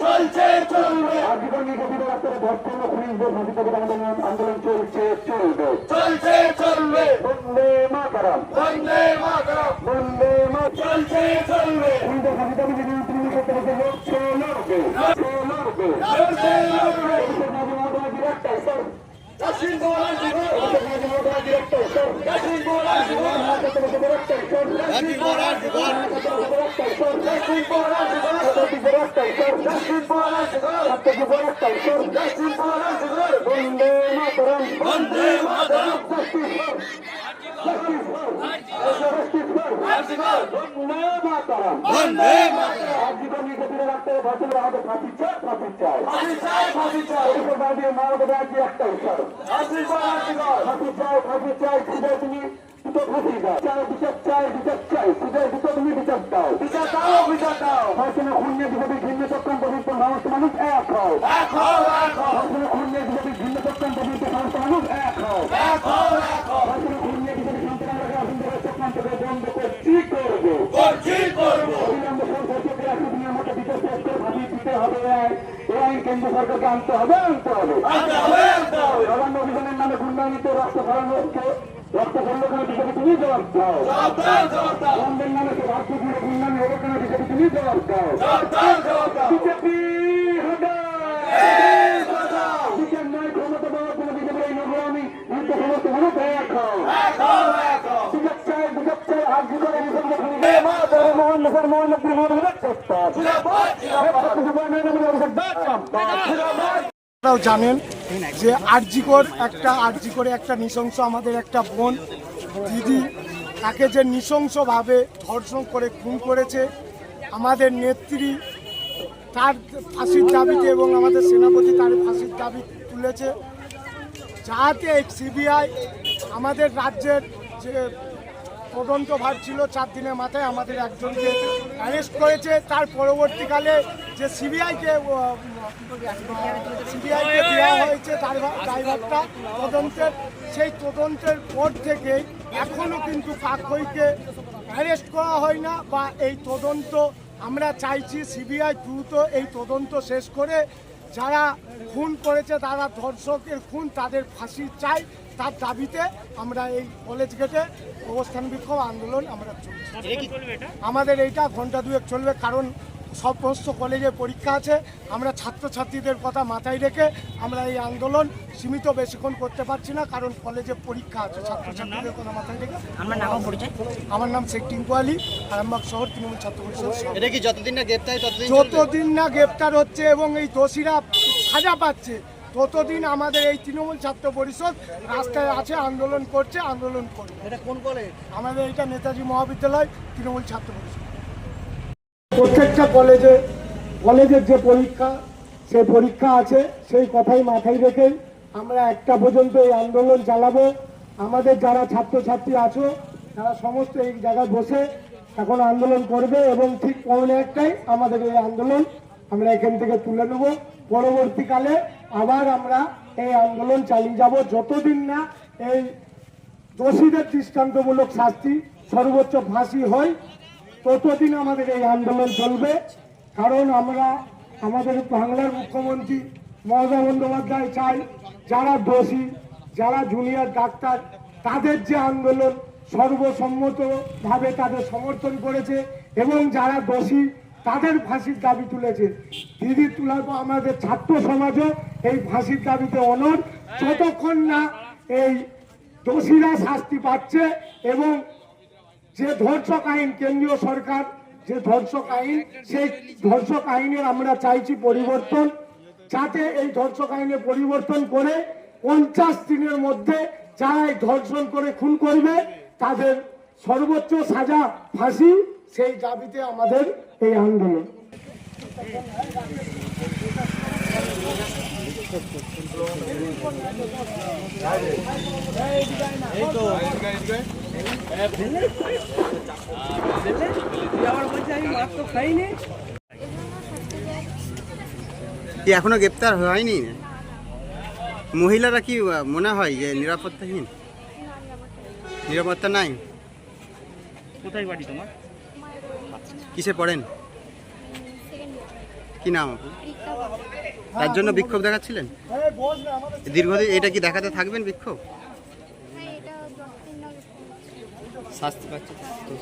চলছে চলবে। আজীবন নির্যাতিত ডাক্তারের ধর্ষণ ও খুনকে ভবিষ্যতে আন্দোলন আন্দোলন চলছে চলবে। চলছে চলবে। বন্দে মাতরম। বন্দে মাতরম। বন্দে চলছে চলবে বন্দে মাতরম বন্দে মাতরম ভিন্ন চক্রান্ত বিরুদ্ধে সমস্ত মানুষ এক বিজেপি ভিন্ন চক্রান্ত বিরুদ্ধে সমস্ত মানুষ এক হও এক হও এক হও ধর্ষণে খুন্যে বিজেপি সন্ত্রাসবাদী অসুন্দর চক্রান্তকে বন্ধ করছি করব করছি করব অবিলম্বে সংসদকে একশো দিনের মধ্যে বিচার শেষ করে ফাঁসি হবে এই আইন কেন্দ্র সরকারকে আনতে হবে আনতে হবে। নবান্ন অভিযানের নামে গুন্ডামিত রক্ত খরণকে রক্ত বিজেপি তুমি জবাব দাও। বন্ধের নামে কেন বিজেপি তুমি জবাব দাও। বিজেপি আপনারাও জানেন যে আরজিকর একটা, আরজিকরে একটা নৃশংস আমাদের একটা বোন, দিদি, তাকে যে নৃশংসভাবে ধর্ষণ করে, খুন করেছে, আমাদের নেত্রী তার ফাঁসির দাবিতে এবং আমাদের সেনাপতি তার ফাঁসির দাবি তুলেছে, যাতে সিবিআই আমাদের রাজ্যের যে তদন্ত ভার ছিল চার দিনের মাথায়, আমাদের একজনকে অ্যারেস্ট করেছে। তার পরবর্তীকালে যে সিবিআইকে সিবিআইকে দেওয়া হয়েছে ড্রাইভারটা তদন্তের, সেই তদন্তের পর থেকে এখনও কিন্তু কাকইকে অ্যারেস্ট করা হয় না বা এই তদন্ত আমরা চাইছি সিবিআই দ্রুত এই তদন্ত শেষ করে যারা খুন করেছে, তারা ধর্ষকের খুন, তাদের ফাঁসি চাই। তার দাবিতে আমরা এই কলেজ গেটে অবস্থান বিক্ষোভ আন্দোলন আমরা চলছি। আমাদের এইটা ঘণ্টা দুয়েক চলবে কারণ সমস্ত কলেজে পরীক্ষা আছে। আমরা ছাত্রছাত্রীদের কথা মাথায় রেখে আমরা এই আন্দোলন সীমিত বেশিক্ষণ করতে পারছি না কারণ কলেজে পরীক্ষা আছে। ছাত্রছাত্রীদের কথা মাথায় রেখে আমার নাম পরিচয়? আমার নাম শেখ টিঙ্কু আলী আরামবাগ শহর তৃণমূল ছাত্র পরিষদ সভাপতি। এটা কি যতদিন না গ্রেপ্তার? যতদিন না গ্রেপ্তার হচ্ছে এবং এই দোষীরা সাজা পাচ্ছে ততদিন আমাদের এই তৃণমূল ছাত্র পরিষদ রাস্তায় আছে আন্দোলন করছে আন্দোলন করবে। এটা কোন কলেজ? আমাদের এটা নেতাজি মহাবিদ্যালয় তৃণমূল ছাত্র পরিষদ। প্রত্যেকটা কলেজে কলেজের যে পরীক্ষা সে পরীক্ষা আছে সেই কথাই মাথায় রেখে আমরা একটা পর্যন্ত এই আন্দোলন চালাবো। আমাদের যারা ছাত্রছাত্রী আছো তারা সমস্ত এই জায়গায় বসে এখন আন্দোলন করবে এবং ঠিক পৌনে একটাই আমাদের এই আন্দোলন আমরা এখান থেকে তুলে নেব। পরবর্তীকালে আবার আমরা এই আন্দোলন চালিয়ে যাব। যতদিন না এই দোষীদের দৃষ্টান্তমূলক শাস্তি সর্বোচ্চ ফাঁসি হয়, ততদিন আমাদের এই আন্দোলন চলবে। কারণ আমরা, আমাদের বাংলার মুখ্যমন্ত্রী মমতা বন্দ্যোপাধ্যায় চাই, যারা দোষী, যারা জুনিয়র ডাক্তার, তাদের যে আন্দোলন সর্বসম্মতভাবে তাদের সমর্থন করেছে এবং যারা দোষী তাদের ফাঁসির দাবি তুলেছে। দিদি তুলার পর আমাদের ছাত্র সমাজও এই ফাঁসির দাবিতে অনর যতক্ষণ না এই দোষীরা শাস্তি পাচ্ছে এবং যে ধর্ষক আইন, কেন্দ্রীয় সরকার যে ধর্ষক আইন, সেই ধর্ষক আইনের আমরা চাইছি পরিবর্তন। যাতে এই ধর্ষক আইনে পরিবর্তন করে পঞ্চাশ দিনের মধ্যে যারা ধর্ষণ করে খুন করবে, তাদের সর্বোচ্চ সাজা ফাঁসি। সেই দাবিতে আমাদের এই আন্দোলন। এই তো কি এখনও গ্রেপ্তার হয়নি? মহিলারা কি মনে হয় যে নিরাপত্তাহীন? নিরাপত্তা নাই? কোথায় বাড়ি তোমার? কিসে পড়েন? কি নাম তার জন্য বিক্ষোভ দেখাচ্ছিলেন? দীর্ঘদিন এটা কি দেখাতে থাকবেন বিক্ষোভ? শাস্তি পাচ্ছে। তো